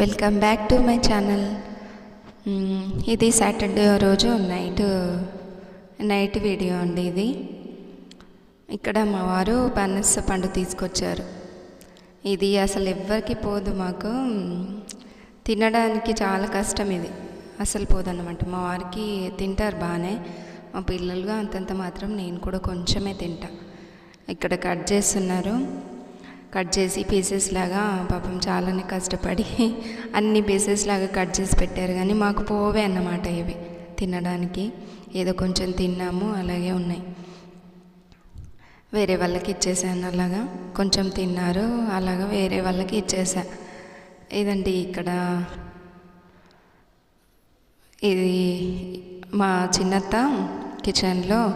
Welcome back to my channel ఇది Saturday రోజు night night video అండి ఇది. ఇక్కడ మా వారు పనస పండు తీసుకొచ్చారు. ఇది అసలు ఎవ్వరికి పోదు మాకు. తినడానికి చాలా కష్టం ఇది. అసలు పోదన్నమాట. మా వారికి తింటారు బాగానే మా పిల్లలుగా అంతంత మాత్రం నేను కూడా కొంచెమే తింటా. ఇక్కడ కట్ చేస్తున్నారు. కట్ చేసి పీసెస్ లాగా పాపం చాలానే కష్టపడి అన్ని పీసెస్ లాగా కట్ చేసి పెట్టారు. కానీ మాకు పోవే అన్నమాట ఇవి తినడానికి. ఏదో కొంచెం తిన్నాము అలాగే ఉన్నాయి. వేరే వాళ్ళకి ఇచ్చేసాను అలాగా. కొంచెం తిన్నారు అలాగా వేరే వాళ్ళకి ఇచ్చేసా. ఇదండి ఇక్కడ. ఇది మా చిన్నత్త కిచెన్లో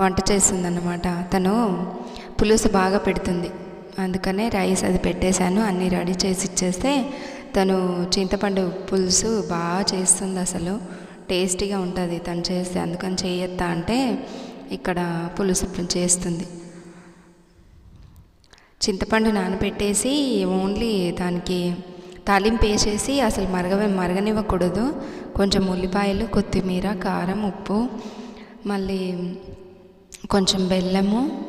వంట చేసిందన్నమాట తను పులుసు బాగా పెడుతుంది. అందుకనే రైస్ అది పెట్టేశాను అన్నీ రెడీ చేసి ఇచ్చేస్తే తను చింతపండు పులుసు బాగా చేస్తుంది అసలు. టేస్టీగా ఉంటుంది తను చేస్తే అందుకని చేయొత్తా అంటే ఇక్కడ పులుసు చేస్తుంది. చింతపండు నానబెట్టేసి ఓన్లీ దానికి తాలింపు వేసేసి అసలు మరగ మరగనివ్వకూడదు. కొంచెం ఉల్లిపాయలు కొత్తిమీర కారం ఉప్పు మళ్ళీ కొంచెం బెల్లము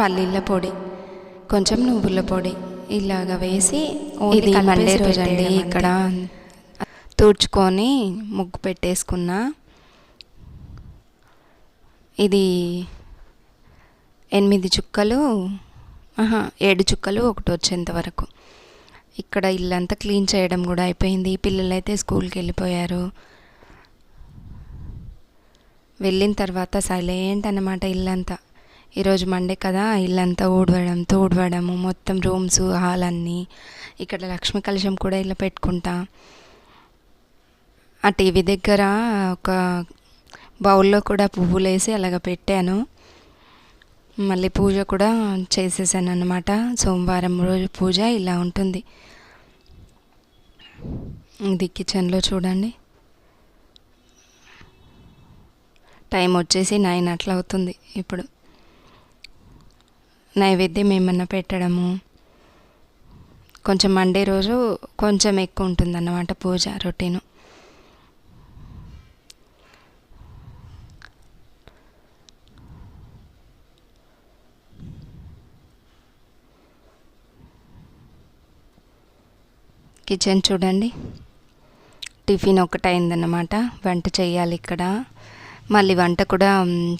పల్లీల పొడి కొంచెం నువ్వుల పొడి ఇలాగ వేసి ఇది మండే రోజు అండి ఇక్కడ తుడుచుకొని ముగ్గు పెట్టేసుకున్నా. ఇది ఎనిమిది చుక్కలు ఆహా ఏడు చుక్కలు ఒకటి వచ్చేంత వరకు. ఇక్కడ ఇల్లంతా క్లీన్ చేయడం కూడా అయిపోయింది. పిల్లలైతే స్కూల్కి వెళ్ళిపోయారు. వెళ్ళిన తర్వాత సైలెంట్ అన్నమాట ఇల్లంతా. ఈరోజు మండే కదా ఇల్లంతా ఊడవడంతో ఊడవడము మొత్తం రూమ్స్ హాల్ అన్నీ. ఇక్కడ లక్ష్మీ కలశం కూడా ఇలా పెట్టుకుంటా. ఆ టీవీ దగ్గర ఒక బౌల్లో కూడా పువ్వులు వేసి అలాగ పెట్టాను. మళ్ళీ పూజ కూడా చేసేసాను అనమాట సోమవారం రోజు పూజ ఇలా ఉంటుంది. ఇది కిచెన్లో చూడండి. టైం వచ్చేసి నైన్ అట్లా అవుతుంది ఇప్పుడు. నైవేద్యం ఏమన్నా పెట్టడము. కొంచెం మండే రోజు కొంచెం ఎక్కువ ఉంటుందన్నమాట పూజ రొటీను. కిచెన్ చూడండి. టిఫిన్ ఒకటైందన్నమాట. వంట చేయాలి ఇక్కడ. మళ్ళీ వంట కూడా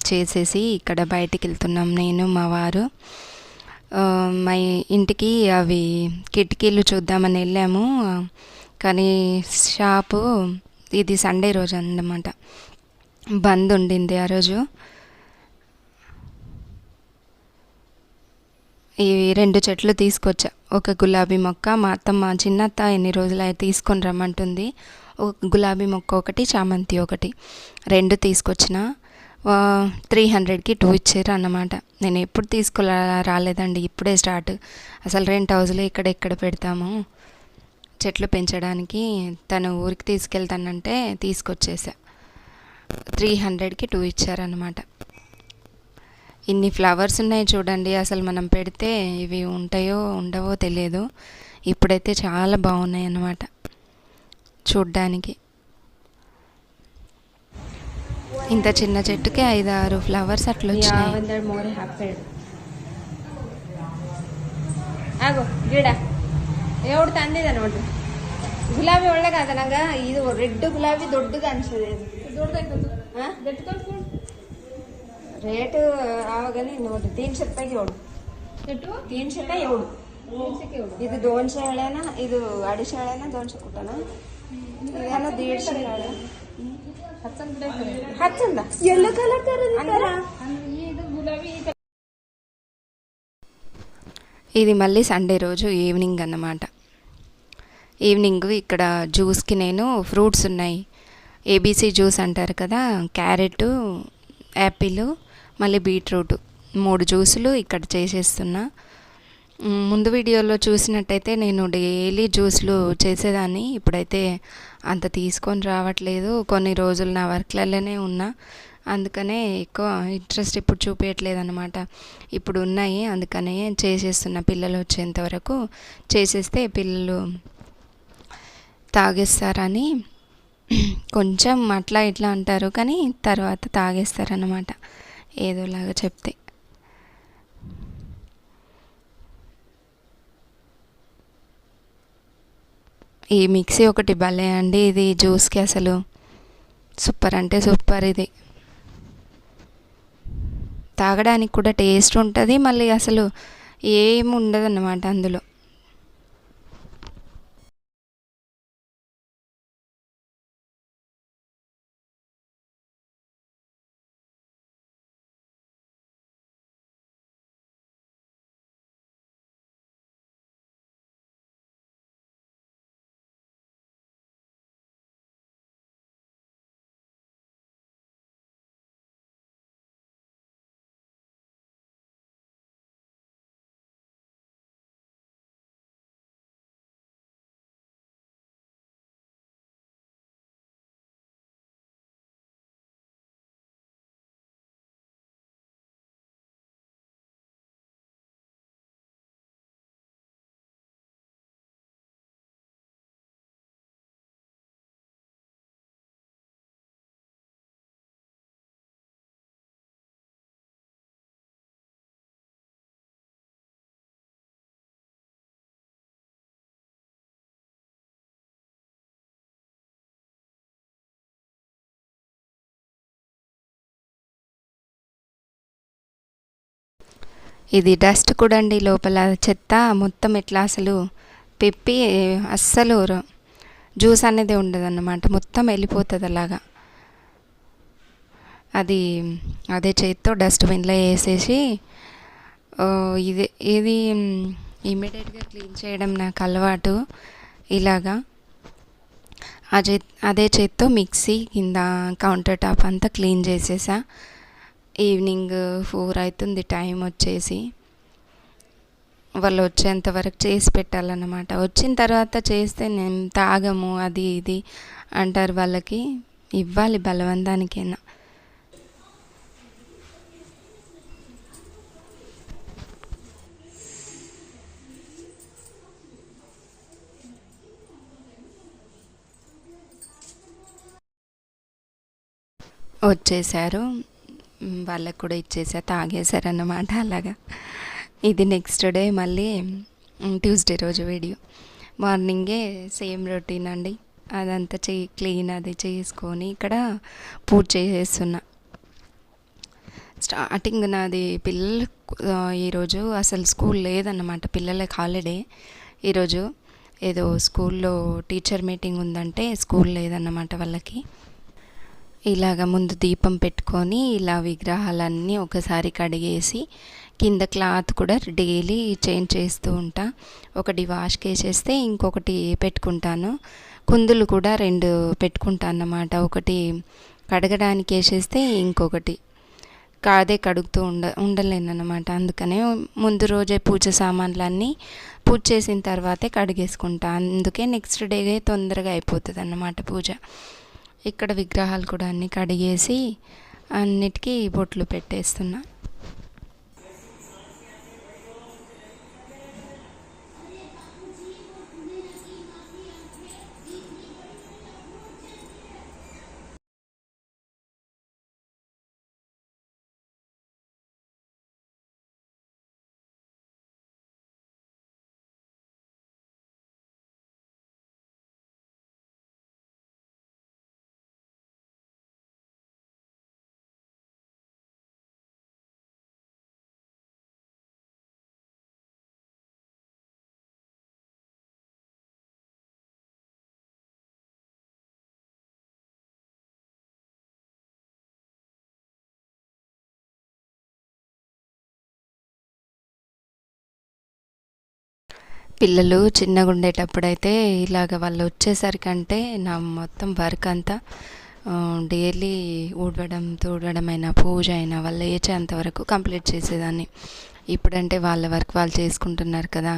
చేసేసి ఇక్కడ బయటికి వెళ్తున్నాం నేను మా వారు. మా ఇంటికి అవి కిటికీలు చూద్దామని వెళ్ళాము. కానీ షాపు ఇది సండే రోజు అన్నమాట. బంద్ ఉండింది ఆ రోజు. ఈ రెండు చెట్లు తీసుకొచ్చా. ఒక గులాబీ మొక్క మా అత్తమ్మ చిన్నత్త ఎన్ని రోజులు అయితే తీసుకొని రమ్మంటుంది. గులాబీ మొక్క ఒకటి చామంతి ఒకటి. రెండు తీసుకొచ్చిన త్రీ హండ్రెడ్కి టూ ఇచ్చారు అన్నమాట. నేను ఎప్పుడు తీసుకురా రాలేదండి ఇప్పుడే స్టార్ట్ అసలు రెంట్ హౌస్లో ఇక్కడ ఎక్కడ పెడతాము? చెట్లు పెంచడానికి తను ఊరికి తీసుకెళ్తానంటే తీసుకొచ్చేసా. త్రీ హండ్రెడ్కి టూ ఇచ్చారనమాట ఇన్ని ఫ్లవర్స్ ఉన్నాయి చూడండి అసలు మనం పెడితే ఇవి ఉంటాయో ఉండవో తెలియదు. ఇప్పుడైతే చాలా బాగున్నాయి అన్నమాట చూడ్డానికి ఇంత చిన్న చెట్టుకి ఐదు ఆరు ఫ్లవర్స్ అట్లా వచ్చినాయి ಯಾವಂದ್ರೆ ಮೋರೆ ಹಾಕ್ಬೇಡ ಆಗು ಗಿಡ ఎవడు ತಂದಿದೆ ನೋಡ್ರಿ ಗುಲಾಬಿ ಒಳ್ಳೆ ಕಾದ ನಂಗ ಇದು ರೆಡ್ ಗುಲಾಬಿ ದೊಡ್ಡದು ಅನ್ಸದೆ ರೇಟ್ ಆವಾಗನೇ ನೋಡ್ರಿ ತೀನ್ಶೆ ರೂಪಾಯಿಗೆ ಏಳು ತೀನ್ಶೆ ರೂಪಾಯಿ ಏಳು ಇದು ದೋನ್ಶೆ ಹೇಳೇನ ಇದು ಅಡಿಶೆ ಹೇಳೇನ ದೋನ್ಶೆ ಕೊಟ್ಟನ ఇది మళ్ళీ సండే రోజు ఈవినింగ్ అన్నమాట. ఈవినింగ్ ఇక్కడ జ్యూస్కి నేను ఫ్రూట్స్ ఉన్నాయి. ఏబీసీ జ్యూస్ అంటారు కదా క్యారెట్ యాపిల్ మళ్ళీ బీట్రూట్. మూడు జ్యూసులు ఇక్కడ చేసేస్తున్నా. ముందు వీడియోలో చూసినట్టయితే నేను డైలీ జ్యూస్లు చేసేదాన్ని. ఇప్పుడైతే అంత తీసుకొని రావట్లేదు. కొన్ని రోజులు నా వర్క్లలోనే ఉన్నా. అందుకనే ఎక్కువ ఇంట్రెస్ట్ ఇప్పుడు చూపించట్లేదు అనమాట ఇప్పుడు ఉన్నాయి. అందుకనే చేసేస్తున్న పిల్లలు వచ్చేంత వరకు చేసేస్తే పిల్లలు తాగేస్తారని కొంచెం అట్లా ఇట్లా అంటారు. కానీ తర్వాత తాగేస్తారనమాట ఏదోలాగా చెప్తే. ఈ మిక్సీ ఒకటి భలే అండి ఇది జ్యూస్కి అసలు. సూపర్ అంటే సూపర్ ఇది. తాగడానికి కూడా టేస్ట్ ఉంటుంది మళ్ళీ అసలు ఏమి ఉండదు అన్నమాట అందులో. ఇది డస్ట్ కూడా అండి లోపల చెత్త మొత్తం ఎట్లా అసలు పెప్పి అస్సలు జ్యూస్ అనేది ఉండదన్నమాట. మొత్తం వెళ్ళిపోతుంది అలాగా. అది అదే చేతితో డస్ట్బిన్లో వేసేసి ఇది ఇది ఇమీడియట్గా క్లీన్ చేయడం నాకు అలవాటు. ఇలాగా. అదే అదే చేత్తో మిక్సీ కింద కౌంటర్ టాప్ అంతా క్లీన్ చేసేసా. ఈవినింగ్ ఫోర్ అవుతుంది టైం వచ్చేసి. వాళ్ళు వచ్చేంత వరకు చేసి పెట్టాలన్నమాట. వచ్చిన తర్వాత చేస్తే నేను తాగము అది ఇది అంటారు వాళ్ళకి. ఇవ్వాలి బలవంతానికైనా. వచ్చేసారు. వాళ్ళకు కూడా ఇచ్చేసా తాగేశారన్నమాట అలాగా. ఇది నెక్స్ట్ డే మళ్ళీ ట్యూస్డే రోజు వీడియో మార్నింగే సేమ్ రొటీన్ అండి. అదంతా చే క్లీన్ అది చేసుకొని ఇక్కడ పూజ చేసేస్తున్నా. స్టార్టింగ్ నాది పిల్లలు ఈరోజు అసలు స్కూల్ లేదన్నమాట పిల్లలకి హాలిడే ఈరోజు ఏదో స్కూల్లో టీచర్ మీటింగ్ ఉందంటే స్కూల్ లేదన్నమాట వాళ్ళకి. ఇలాగ ముందు దీపం పెట్టుకొని ఇలా విగ్రహాలన్నీ ఒకసారి కడిగేసి కింద క్లాత్ కూడా డైలీ చేంజ్ చేస్తూ ఉంటా. ఒకటి వాష్కి వేసేస్తే ఇంకొకటి పెట్టుకుంటాను. కుందులు కూడా రెండు పెట్టుకుంటాను అన్నమాట ఒకటి కడగడానికి వేసేస్తే ఇంకొకటి. కాదే కడుగుతూ ఉండ ఉండలేనమాట అందుకనే ముందు రోజే పూజ సామాన్లన్నీ పూజ చేసిన తర్వాతే కడిగేసుకుంటా. అందుకే నెక్స్ట్ డే తొందరగా అయిపోతుంది అన్నమాట పూజ. ఇక్కడ విగ్రహాలు కూడా అన్నీ కడిగేసి అన్నిటికీ బొట్లు పెట్టేస్తున్నా. పిల్లలు చిన్నగా ఉండేటప్పుడైతే ఇలాగ వాళ్ళు వచ్చేసరికంటే నా మొత్తం వర్క్ అంతా డైలీ ఊడవడం తూడవడం అయినా పూజ అయినా వాళ్ళు లేచేంత వరకు కంప్లీట్ చేసేదాన్ని. ఇప్పుడంటే వాళ్ళ వర్క్ వాళ్ళు చేసుకుంటున్నారు కదా.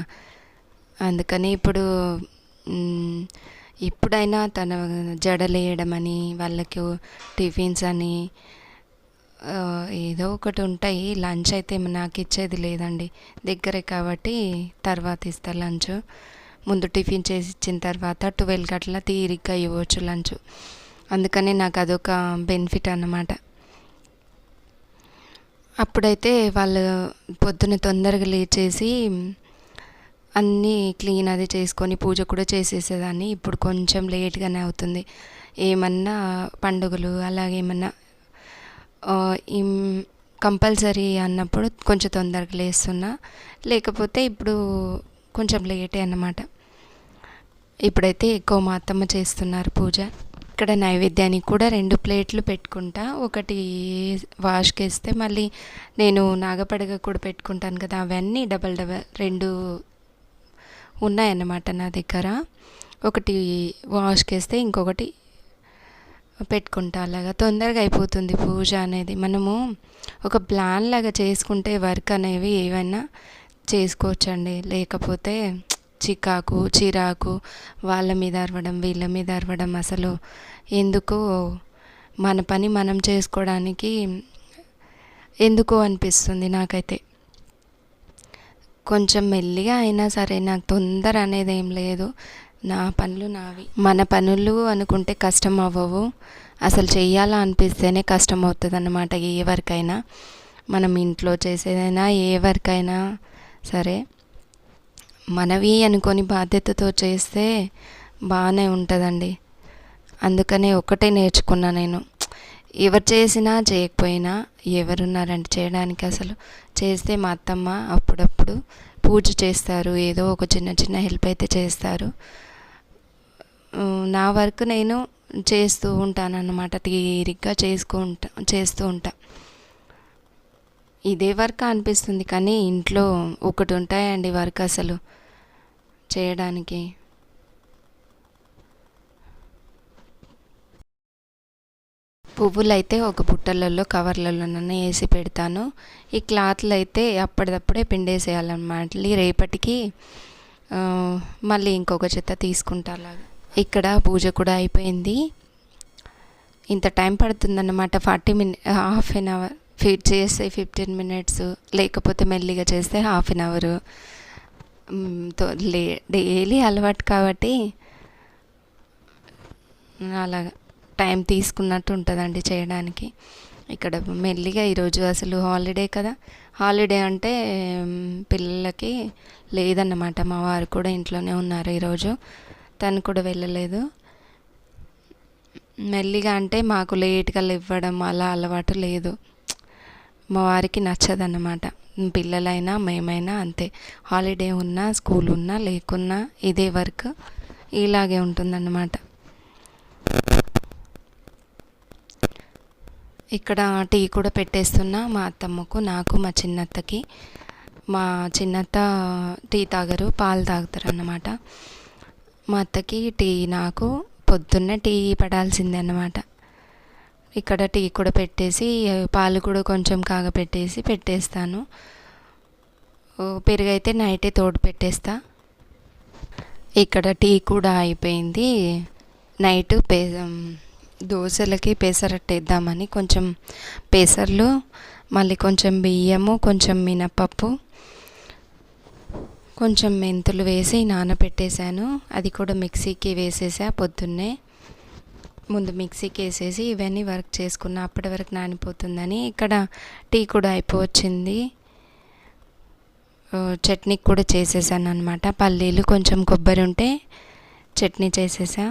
అందుకని ఇప్పుడు ఇప్పుడైనా తన జడలేయడం అని వాళ్ళకి టిఫిన్స్ అని ఏదో ఒకటి ఉంటాయి. లంచ్ అయితే నాకు ఇచ్చేది లేదండి. దగ్గరే కాబట్టి తర్వాత ఇస్తా లంచ్. ముందు టిఫిన్ చేసి ఇచ్చిన తర్వాత ట్వెల్వ్కి అట్లా తీరిగ్గా ఇవ్వచ్చు లంచ్. అందుకని నాకు అదొక బెనిఫిట్ అన్నమాట. అప్పుడైతే వాళ్ళు పొద్దున తొందరగా లేచేసి అన్నీ క్లీన్ అది చేసుకొని పూజ కూడా చేసేసేదాన్ని. ఇప్పుడు కొంచెం లేట్గానే అవుతుంది. ఏమన్నా పండుగలు అలాగే ఏమన్నా కంపల్సరీ అన్నప్పుడు కొంచెం తొందరగా లేస్తున్నా. లేకపోతే ఇప్పుడు కొంచెం లేటే అన్నమాట. ఇప్పుడైతే ఎక్కువ మా అత్తమ్మ చేస్తున్నారు పూజ. ఇక్కడ నైవేద్యానికి కూడా రెండు ప్లేట్లు పెట్టుకుంటా. ఒకటి వాష్కి వేస్తే మళ్ళీ నేను నాగపడగ కూడా పెట్టుకుంటాను కదా అవన్నీ డబల్ డబల్ రెండు ఉన్నాయన్నమాట నా దగ్గర. ఒకటి వాష్కి వేస్తే ఇంకొకటి పెట్టుకుంటా అలాగా. తొందరగా అయిపోతుంది పూజ అనేది. మనము ఒక ప్లాన్ లాగా చేసుకుంటే వర్క్ అనేవి ఏవైనా చేసుకోవచ్చండి. లేకపోతే చికాకు చిరాకు వాళ్ళ మీద అరవడం వీళ్ళ మీద అరవడం అసలు ఎందుకు మన పని మనం చేసుకోవడానికి ఎందుకు అనిపిస్తుంది నాకైతే. కొంచెం మెల్లిగా అయినా సరే నాకు తొందర అనేది ఏం లేదు. నా పనులు నావి. మన పనులు అనుకుంటే కష్టం అవ్వవు. అసలు చెయ్యాలా అనిపిస్తేనే కష్టం అవుతుంది అన్నమాట ఏ వర్క్ అయినా మనం ఇంట్లో చేసేదైనా ఏ వర్క్ అయినా సరే. మనవి అనుకొని బాధ్యతతో చేస్తే బాగానే ఉంటుందండి. అందుకనే ఒకటే నేర్చుకున్నా నేను. ఎవరు చేసినా చేయకపోయినా ఎవరున్నారండి చేయడానికి అసలు? చేస్తే మా అత్తమ్మ అప్పుడప్పుడు పూజ చేస్తారు. ఏదో ఒక చిన్న చిన్న హెల్ప్ అయితే చేస్తారు. నా వర్క్ నేను చేస్తూ ఉంటాను అన్నమాట తీరిగ్గా చేసుకుంటా చేస్తూ ఉంటా. ఇదే వర్క్ అనిపిస్తుంది కానీ ఇంట్లో ఒకటి ఉంటాయండి వర్క్ అసలు చేయడానికి. పువ్వులు అయితే ఒక బుట్టలలో కవర్లలోనే వేసి పెడతాను. ఈ క్లాత్లు అయితే అప్పటిదప్పుడే పిండేసేయాలన్నమాట. రేపటికి మళ్ళీ ఇంకొక చెత్త తీసుకుంటా అలాగా. ఇక్కడ పూజ కూడా అయిపోయింది. ఇంత time పడుతుందన్నమాట. Forty minute half an hour. Fit చేస్తే ఫిఫ్టీన్ మినిట్స్ లేకపోతే మెల్లిగా చేస్తే హాఫ్ అన్ అవరు. లే డైలీ అలవాటు కాబట్టి అలాగా. టైం తీసుకున్నట్టు ఉంటుందండి చేయడానికి. ఇక్కడ మెల్లిగా ఈరోజు అసలు హాలిడే కదా. హాలిడే అంటే పిల్లలకి లేదన్నమాట. మా వారు కూడా ఇంట్లోనే ఉన్నారు ఈరోజు. తను కూడా వెళ్ళలేదు. మెల్లిగా అంటే మాకు లేట్గా ఇవ్వడం అలా అలవాటు లేదు. మా వారికి నచ్చదన్నమాట. పిల్లలైనా మేమైనా అంతే. హాలిడే ఉన్నా స్కూల్ ఉన్నా లేకున్నా ఇదే వర్క్ ఇలాగే ఉంటుందన్నమాట. ఇక్కడ టీ కూడా పెట్టేస్తున్నా మా అత్తమ్మకు నాకు మా చిన్నత్తకి. మా చిన్నత్త టీ తాగరు పాలు తాగుతారు అన్నమాట మా అత్తకి టీ నాకు పొద్దున్నే టీ పడాల్సిందే అన్నమాట ఇక్కడ టీ కూడా పెట్టేసి పాలు కూడా కొంచెం కాగపెట్టేసి పెట్టేస్తాను. పెరుగైతే నైటే తోడు పెట్టేస్తా. ఇక్కడ టీ కూడా అయిపోయింది. నైట్ పే దోశలకి పేసరట్టు వేద్దామని కొంచెం పెసర్లు మళ్ళీ కొంచెం బియ్యము కొంచెం మినపప్పు కొంచెం మెంతులు వేసి నానబెట్టేశాను అది కూడా మిక్సీకి వేసేసా పొద్దున్నే. ముందు మిక్సీకి వేసేసి ఇవన్నీ వర్క్ చేసుకున్న అప్పటి వరకు నానిపోతుందని. ఇక్కడ టీ కూడా అయిపోవచ్చింది. చట్నీ కూడా చేసేసాను అనమాట పల్లీలు కొంచెం కొబ్బరి ఉంటే చట్నీ చేసేసా.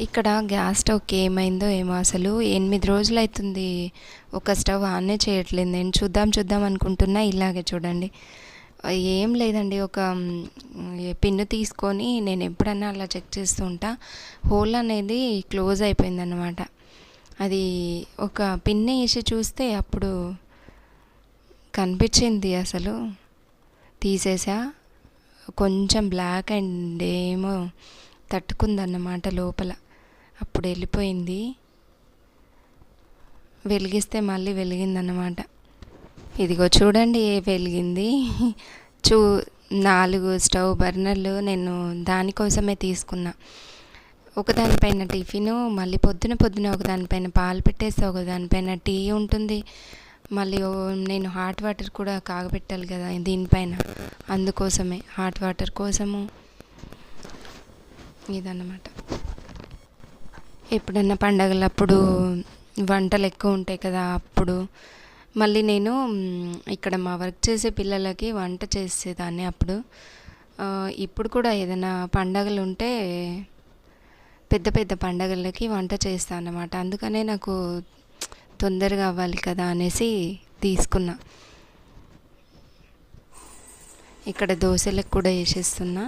ఇక్కడ గ్యాస్ స్టవ్కి ఏమైందో ఏమో అసలు. ఎనిమిది రోజులు అవుతుంది ఒక స్టవ్ ఆన్నే చేయట్లేదు. నేను చూద్దాం చూద్దాం అనుకుంటున్నా ఇలాగే చూడండి. ఏం లేదండి ఒక పిన్ను తీసుకొని నేను ఎప్పుడన్నా అలా చెక్ చేస్తూ ఉంటా. హోల్ అనేది క్లోజ్ అయిపోయిందన్నమాట. అది ఒక పిన్ వేసి చూస్తే అప్పుడు కనిపించింది అసలు. తీసేసా. కొంచెం బ్లాక్ అండ్ ఏమో తట్టుకుందన్నమాట లోపల. అప్పుడు వెళ్ళిపోయింది వెలిగిస్తే మళ్ళీ వెలిగిందన్నమాట. ఇదిగో చూడండి ఏ వెలిగింది. చూ నాలుగు స్టవ్ బర్నర్లు నేను దానికోసమే తీసుకున్నా. ఒకదానిపైన టిఫిను మళ్ళీ పొద్దున పొద్దున ఒకదానిపైన పాలు పెట్టేస్తే ఒకదానిపైన టీ ఉంటుంది. మళ్ళీ నేను హాట్ వాటర్ కూడా కాగబెట్టాలి కదా దీనిపైన. అందుకోసమే హాట్ వాటర్ కోసము. ఇదన్నమాట. ఎప్పుడన్నా పండగలప్పుడు వంటలు ఎక్కువ ఉంటాయి కదా అప్పుడు. మళ్ళీ నేను ఇక్కడ మా వర్క్ చేసే పిల్లలకి వంట చేసేదాన్ని అప్పుడు. ఇప్పుడు కూడా ఏదైనా పండగలు ఉంటే పెద్ద పెద్ద పండగలకి వంట చేస్తాను అన్నమాట అందుకనే నాకు తొందరగా అవ్వాలి కదా అనేసి తీసుకున్నా. ఇక్కడ దోశలకు కూడా వేసేస్తున్నా.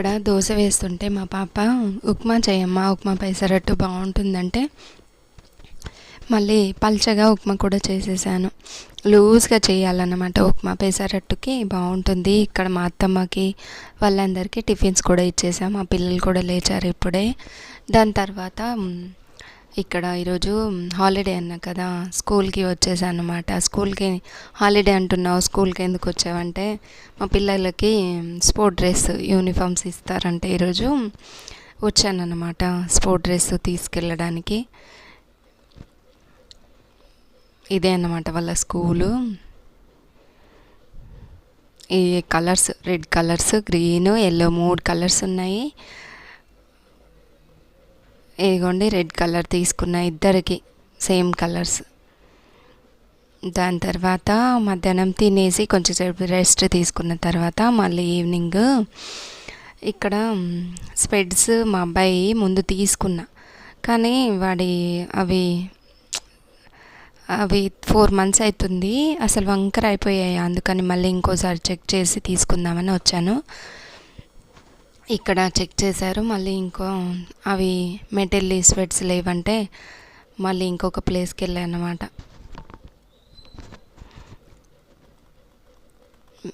ఇక్కడ దోశ వేస్తుంటే మా పాప ఉప్మా చేయమ్మా ఉప్మా పెసరట్టు బాగుంటుందంటే మళ్ళీ పల్చగా ఉప్మా కూడా చేసేసాను. లూజ్గా చేయాలన్నమాట ఉప్మా పెసరట్టుకి బాగుంటుంది. ఇక్కడ మా అత్తమ్మకి వాళ్ళందరికీ టిఫిన్స్ కూడా ఇచ్చేసాం. మా పిల్లలు కూడా లేచారు ఇప్పుడే. దాని తర్వాత ఇక్కడ ఈరోజు హాలిడే అన్నా కదా స్కూల్కి వచ్చేసాను అనమాట స్కూల్కి హాలిడే అంటున్నావు స్కూల్కి ఎందుకు వచ్చావంటే మా పిల్లలకి స్పోర్ట్ డ్రెస్ యూనిఫామ్స్ ఇస్తారంటే ఈరోజు. వచ్చానన్నమాట స్పోర్ట్ డ్రెస్ తీసుకెళ్ళడానికి. ఇదే అన్నమాట వాళ్ళ స్కూలు. ఈ colours red colours green yellow మూడు కలర్స్ ఉన్నాయి. ఇదిగోండి రెడ్ కలర్ తీసుకున్న ఇద్దరికి సేమ్ కలర్స్. దాని తర్వాత మధ్యాహ్నం తినేసి కొంచెం సేపు రెస్ట్ తీసుకున్న తర్వాత మళ్ళీ ఈవినింగ్ ఇక్కడ స్పెడ్స్ మా అబ్బాయి ముందు తీసుకున్నా. కానీ వాడి అవి అవి ఫోర్ మంత్స్ అవుతుంది అసలు వంకర అయిపోయాయి. అందుకని మళ్ళీ ఇంకోసారి చెక్ చేసి తీసుకుందామని వచ్చాను. ఇక్కడ చెక్ చేశారు. మళ్ళీ ఇంకో అవి మెటల్ స్వెట్స్ లేవంటే మళ్ళీ ఇంకొక ప్లేస్కి వెళ్ళాను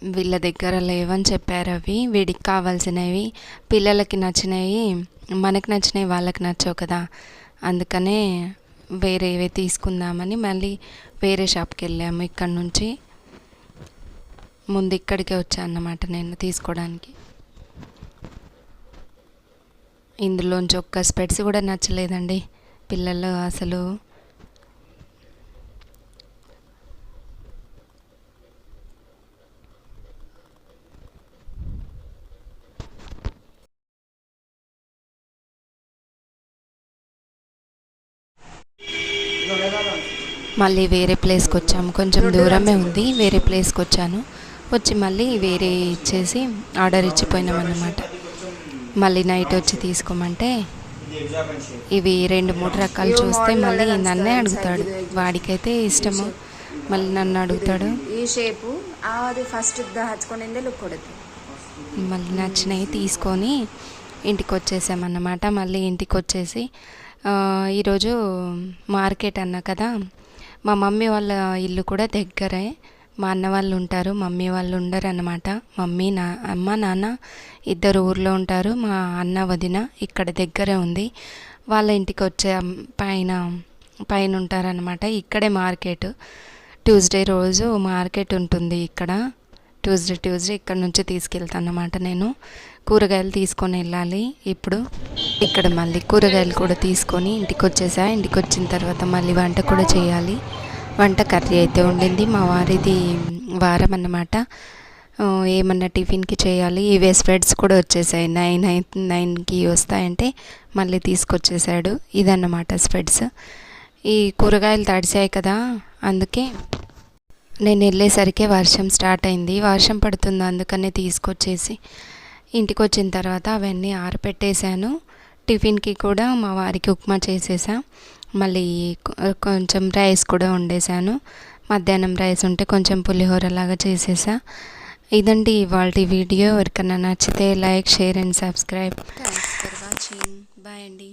వీళ్ళ దగ్గర లేవని చెప్పారు అవి. వీడికి కావాల్సినవి పిల్లలకి నచ్చినవి మనకు నచ్చినవి వాళ్ళకి నచ్చవు కదా. అందుకనే వేరేవి తీసుకుందామని మళ్ళీ వేరే షాప్కి వెళ్ళాము ఇక్కడ నుంచి. ముందు ఇక్కడికే వచ్చాను అన్నమాట నేను తీసుకోవడానికి. ఇందులోంచి ఒక్క స్పెట్స్ కూడా నచ్చలేదండి. పిల్లలు అసలు. మళ్ళీ వేరే ప్లేస్కి వచ్చాము కొంచెం దూరమే ఉంది. వేరే ప్లేస్కి వచ్చాను వచ్చి మళ్ళీ వేరే ఇచ్చేసి ఆర్డర్ ఇచ్చిపోయినాం అన్నమాట మళ్ళీ నైట్ వచ్చి తీసుకోమంటే ఇవి రెండు మూడు రకాలు చూస్తే మళ్ళీ నన్నే అడుగుతాడు. వాడికైతే ఇష్టము. మళ్ళీ నన్ను అడుగుతాడు. ఈ షేపు అది ఫస్ట్ దాచుకునేదే లుక్ మళ్ళీ నచ్చినవి తీసుకొని ఇంటికి వచ్చేసామన్నమాట మళ్ళీ ఇంటికి వచ్చేసి ఈరోజు మార్కెట్ అన్నా కదా మా మమ్మీ వాళ్ళ ఇల్లు కూడా దగ్గరే. మా అన్న వాళ్ళు ఉంటారు మమ్మీ వాళ్ళు ఉండరు అనమాట మమ్మీ నా అమ్మ నాన్న ఇద్దరు ఊర్లో ఉంటారు. మా అన్న వదిన ఇక్కడ దగ్గరే ఉంది. వాళ్ళ ఇంటికి వచ్చే పైన పైన ఉంటారనమాట ఇక్కడే మార్కెట్. ట్యూస్డే రోజు మార్కెట్ ఉంటుంది ఇక్కడ. ట్యూస్డే ట్యూస్డే ఇక్కడ నుంచి తీసుకెళ్తాను అన్నమాట నేను. కూరగాయలు తీసుకొని వెళ్ళాలి ఇప్పుడు. ఇక్కడ మళ్ళీ కూరగాయలు కూడా తీసుకొని ఇంటికి వచ్చేసా. ఇంటికి వచ్చిన తర్వాత మళ్ళీ వంట కూడా చేయాలి. వంట కర్రీ అయితే ఉండింది. మా వారిది వారం అన్నమాట. ఏమన్నా టిఫిన్కి చేయాలి? ఇవే స్ప్రెడ్స్ కూడా వచ్చేసాయి. నైన్ నైన్కి వస్తాయంటే మళ్ళీ తీసుకొచ్చేసాడు. ఇదన్నమాట స్ప్రెడ్స్. ఈ కూరగాయలు తడిసాయి కదా అందుకే నేను వెళ్ళేసరికి వర్షం స్టార్ట్ అయింది. వర్షం పడుతుంది అందుకనే తీసుకొచ్చేసి ఇంటికి వచ్చిన తర్వాత అవన్నీ ఆరపెట్టేశాను. టిఫిన్కి కూడా మా వారికి ఉప్మా చేసేసా. మళ్ళీ కొంచెం రైస్ కూడా వండేసాను మధ్యాహ్నం రైస్ ఉంటే కొంచెం పులిహోర లాగా చేసేసా. ఇదండి ఇవాళ వీడియో. ఎవరికైనా నచ్చితే like share and subscribe. Thanks for watching bye అండి.